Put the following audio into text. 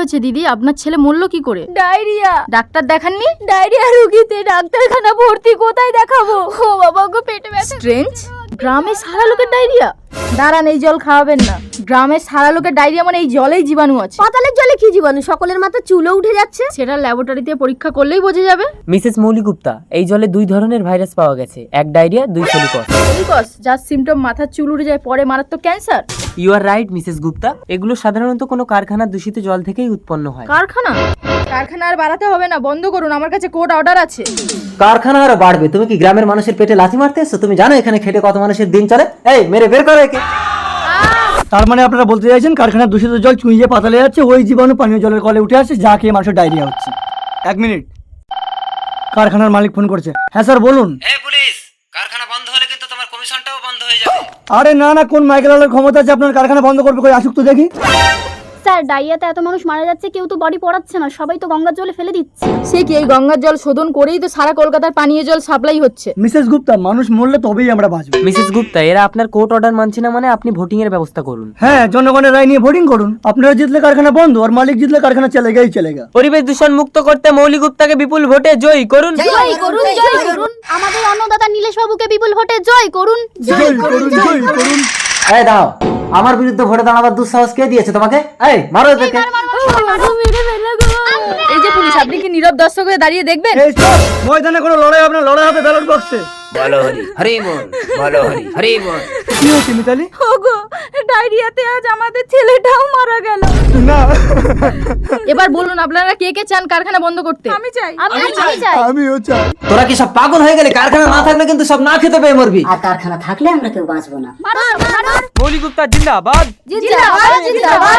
হয়েছে দিদি? আপনার ছেলে মরলো কি করে? ডায়রিয়া। ডাক্তার দেখাননি? ডায়রিয়া রুগীতে ডাক্তারখানা ভর্তি কোথায় দেখাবো? ও বাবা গো পেটে ব্যথা স্ট্রেঞ্জ গ্রামে সারা লোকের ডায়রিয়া? দাঁড়ান এই জল খাওয়াবেন না। গ্রামে সারা লোকের ডায়রিয়া মানে এই জলেই জীবাণু আছে। পাতালের জলে কি জীবাণু? সকলের মাথা চুলো উঠে যাচ্ছে। সেটা ল্যাবরেটরিতে পরীক্ষা করলেই বোঝা যাবে। মিসেস মৌলি গুপ্তা এই জলে দুই ধরনের ভাইরাস পাওয়া গেছে এক ডায়রিয়া দুই সেলিকস। বিকজ যার সিমটম মাথার চুল উঠে যায় পরে মারাত্মক cancer you are right Mrs Gupta এগুলো সাধারণত কোনো কারখানার দূষিত জল থেকেই উৎপন্ন হয়। কারখানা? কারখানা আর বাড়াতে হবে না বন্ধ করুন আমার কাছে কোর্ট অর্ডার আছে। কারখানা আরও বাড়বে তুমি কি গ্রামের মানুষের পেটে লাথি মারতে এসছো? তুমি জানো এখানে খেটে কত মানুষের দিন চলে? এই মেরে বের করো একে। তার মানে আপনারা বলতে চাইছেন কারখানার দূষিত জল চুঁইয়ে পাতালে যাচ্ছে ওই জীবাণু পানীয় জলের কলে উঠে আসছে যা খেয়ে মানুষের ডায়রিয়া হচ্ছে। এক মিনিট। কারখানার মালিক ফোন করছে। হ্যাঁ স্যার বলুন। এই পুলিশ কারখানা বন্ধ হলে কিন্তু তোমার কমিশনটাও বন্ধ হয়ে যাবে। আরে না না, কোন মাইকেল আলোর ক্ষমতা আছে? আপনার কারখানা বন্ধ করবে কই? আসুক তো দেখি। স্যার ডায়রিয়াতে এত মানুষ মারা যাচ্ছে কেউ তো বডি পড়াচ্ছে না সবাই তো গঙ্গার জলে ফেলে দিচ্ছে। সে কি এই গঙ্গার জল শোধন করেই তো সারা কলকাতার পানীয় জল সাপ্লাই হচ্ছে? মিসেস গুপ্তা মানুষ মরলে তবেই আমরা বাঁচবো। মিসেস গুপ্তা এরা আপনার কোর্ট অর্ডার মানছে না মানে আপনি ভোটিং এর ব্যবস্থা করুন। হ্যাঁ জনগণের রায় নিয়ে ভোটিং করুন। আপনারা জিতলে কারখানা বন্ধ আর মালিক জিতলে কারখানা চলে গেই চলে গা পরিবেশ দূষণ মুক্ত করতে মৌলি গুপ্তাকে বিপুল ভোটে জয়ী করুন। জয় করুন জয় করুন। আমাদের অন্নদাতা নীলেশ বাবুকে বিপুল ভোটে জয় করুন। জয় করুন জয় করুন। এই দাও আমার বিরুদ্ধে ভোটে দাঁড়াবার দুঃসাহস কে দিয়েছে তোমাকে? এই মারো এদেরকে। এই যে পুলিশ আপনি কি নীরব দর্শক হয়ে দাঁড়িয়ে দেখবেন? এই তো ময়দানে কোনো লড়াই হবে না লড়াই হবে ব্যালট বক্সে বলো হরি হরি বল বলো হরি হরি বল কি হয়েছে মিতালি? ওগো ডায়রিয়াতে আজ আমাদের ছেলেটাও মারা গেল। না। এবার বলুন আপনারা কে কে চান কারখানা বন্ধ করতে? আমি চাই। আমি চাই। আমিও চাই। তোরা কি সব পাগল হয়ে গেলে কারখানা না থাকলে কিন্তু সব না খেতে পেয়ে মরবি? আর কারখানা থাকলে আমরা কেউ বাঁচবো না। মৌলি গুপ্তা জিন্দাবাদ। জিন্দাবাদ জিন্দাবাদ।